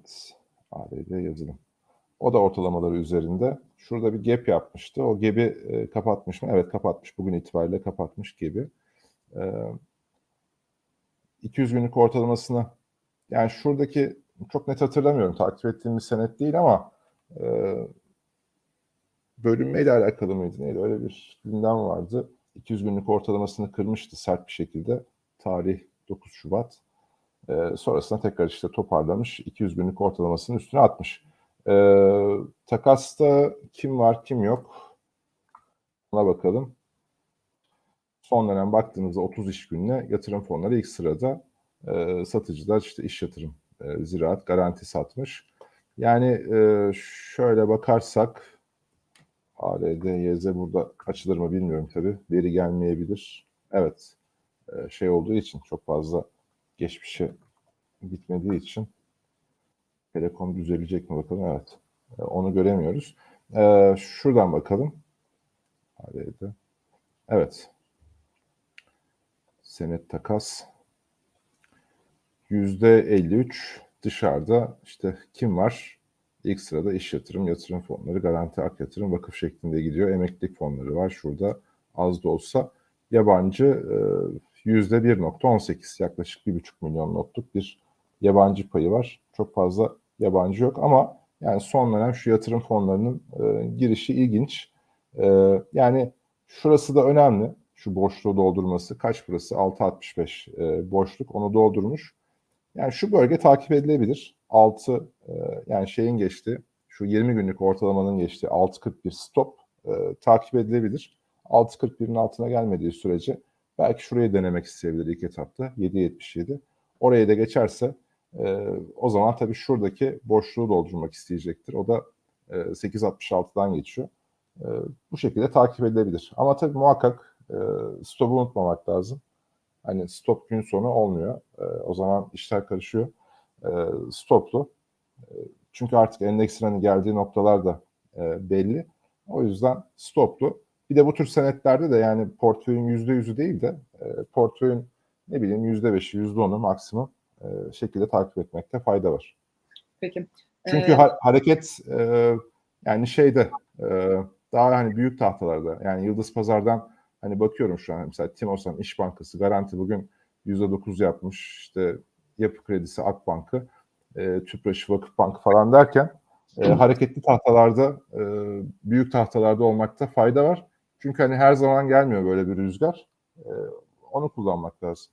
Evet. ABD yazılım. O da ortalamaları üzerinde. Şurada bir gap yapmıştı. O gap'i e, kapatmış mı? Evet kapatmış. Bugün itibariyle kapatmış gibi. E, 200 günlük ortalamasını yani şuradaki çok net hatırlamıyorum. Takip ettiğim bir senet değil ama e, bölünmeyle alakalı mıydı neydi? Öyle bir gündem vardı. 200 günlük ortalamasını kırmıştı sert bir şekilde. Tarih 9 Şubat. E, sonrasında tekrar işte toparlamış. 200 günlük ortalamasının üstüne atmış. E, takasta kim var kim yok? Ona bakalım. Son dönem baktığınızda 30 iş gününe yatırım fonları ilk sırada. E, satıcılar işte iş yatırım, e, ziraat garanti satmış. Yani e, şöyle bakarsak ARD, YZ burada açılır mı bilmiyorum tabii. Veri gelmeyebilir. Evet. E, şey olduğu için çok fazla geçmişe gitmediği için Telekom düzelecek mi bakalım. Evet. E, onu göremiyoruz. E, şuradan bakalım. Evet. Senet takas. %53 dışarıda işte kim var? İlk sırada iş yatırım, yatırım fonları, garanti ak yatırım, vakıf şeklinde gidiyor. Emeklilik fonları var şurada az da olsa. Yabancı %1.18 yaklaşık 1,5 milyon notluk bir yabancı payı var. Çok fazla yabancı yok ama yani son dönem şu yatırım fonlarının e, girişi ilginç. E, yani şurası da önemli. Şu boşluğu doldurması. Kaç burası? 6.65 e, boşluk. Onu doldurmuş. Yani şu bölge takip edilebilir. 6 e, yani şeyin geçti. Şu 20 günlük ortalamanın geçti. 6.41 stop e, takip edilebilir. 6.41'in altına gelmediği sürece belki şurayı denemek isteyebilir ilk etapta. 7.77. Oraya da geçerse e, o zaman tabii şuradaki boşluğu doldurmak isteyecektir. O da e, 8.66'dan geçiyor. E, bu şekilde takip edilebilir. Ama tabii muhakkak e, stop'u unutmamak lazım. Hani stop gün sonu olmuyor. E, o zaman işler karışıyor. E, stoplu. E, çünkü artık endeksin hani geldiği noktalar da e, belli. O yüzden stoplu. Bir de bu tür senetlerde de yani portföyün yüzde yüzü değil de e, portföyün ne bileyim yüzde beşi, yüzde onu maksimum e, şekilde takip etmekte fayda var. Peki. Çünkü Ee, ha- hareket e, yani şeyde e, daha hani büyük tahtalarda yani Yıldız Pazar'dan hani bakıyorum şu an mesela Timosan İş Bankası Garanti bugün %9 yapmış işte Yapı Kredisi Akbank'ı e, Tüpraş Vakıf Bank falan derken e, hareketli tahtalarda e, büyük tahtalarda olmakta fayda var. Çünkü hani her zaman gelmiyor böyle bir rüzgar. E, onu kullanmak lazım.